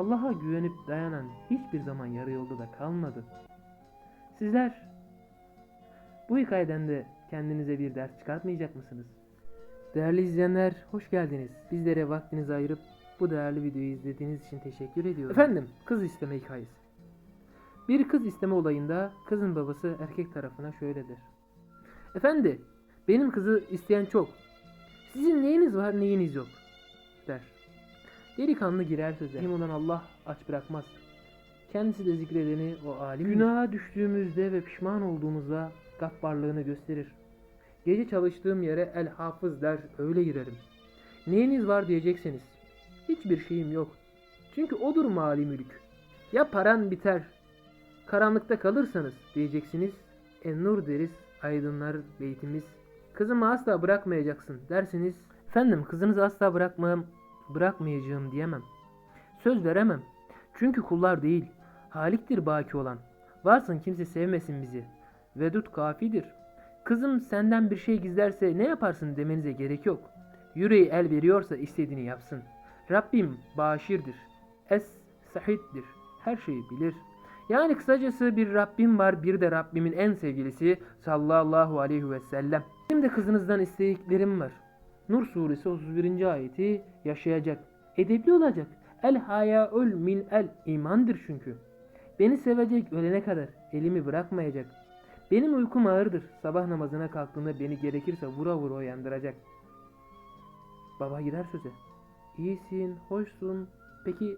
Allah'a güvenip dayanan hiçbir zaman yarı yolda da kalmadı. Sizler bu hikayeden de kendinize bir ders çıkartmayacak mısınız? Değerli izleyenler hoş geldiniz. Bizlere vaktinizi ayırıp bu değerli videoyu izlediğiniz için teşekkür ediyorum. Efendim kız isteme hikayesi. Bir kız isteme olayında kızın babası erkek tarafına şöyle der. Efendi benim kızı isteyen çok. Sizin neyiniz var neyiniz yok der. Delikanlı girer söze. Kim olan Allah aç bırakmaz. Kendisi de zikredeni o alim. Günaha düştüğümüzde ve pişman olduğumuzda gaffarlığını gösterir. Gece çalıştığım yere el hafız der öyle girerim. Neyiniz var diyecekseniz. Hiçbir şeyim yok. Çünkü odur mali mülk. Ya paran biter. Karanlıkta kalırsanız diyeceksiniz. En nur deriz aydınlar beytimiz. Kızımı asla bırakmayacaksın dersiniz. Efendim kızınızı asla bırakmam, bırakmayacağım diyemem. Söz veremem. Çünkü kullar değil, Haliktir baki olan. Varsın kimse sevmesin bizi. Vedut kafidir. Kızım senden bir şey gizlerse ne yaparsın demenize gerek yok. Yüreği el veriyorsa istediğini yapsın. Rabbim başirdir. Es sahittir. Her şeyi bilir. Yani kısacası bir Rabbim var bir de Rabbimin en sevgilisi sallallahu aleyhi ve sellem. Şimdi kızınızdan istediklerim var. Nur suresi 31. ayeti yaşayacak. Edepli olacak. El hayaül min el imandır çünkü. Beni sevecek ölene kadar elimi bırakmayacak. Benim uykum ağırdır. Sabah namazına kalktığında beni gerekirse vura vura uyandıracak. Baba gider söze. İyisin, hoşsun. Peki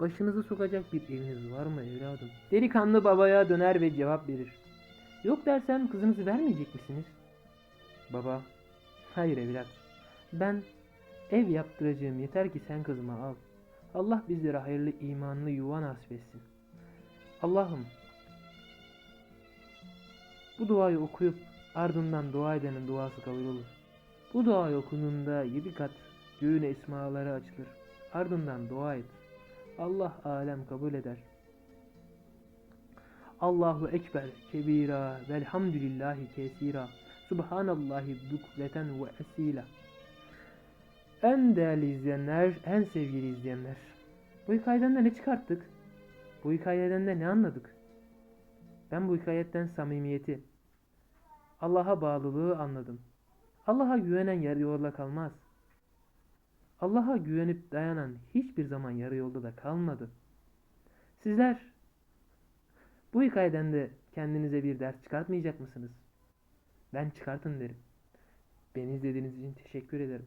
başınızı sokacak bir eviniz var mı evladım? Delikanlı babaya döner ve cevap verir. Yok dersem kızınızı vermeyecek misiniz? Baba, hayır evlat. Ben ev yaptıracağım yeter ki sen kızımı al. Allah bizlere hayırlı imanlı yuva nasip etsin. Allah'ım bu duayı okuyup ardından dua edenin duası kabul olur. Bu duayı okunduğunda yedi kat göğün esmaları açılır. Ardından dua et. Allah alem kabul eder. Allahu Ekber kebira velhamdülillahi kesira. Subhanallahi bukleten ve esila. En değerli izleyenler, en sevgili izleyenler. Bu hikayeden de ne çıkarttık? Bu hikayeden de ne anladık? Ben bu hikayetten samimiyeti, Allah'a bağlılığı anladım. Allah'a güvenen yarı yolda kalmaz. Allah'a güvenip dayanan hiçbir zaman yarı yolda da kalmadı. Sizler bu hikayeden de kendinize bir ders çıkartmayacak mısınız? Ben çıkartın derim. Beni izlediğiniz için teşekkür ederim.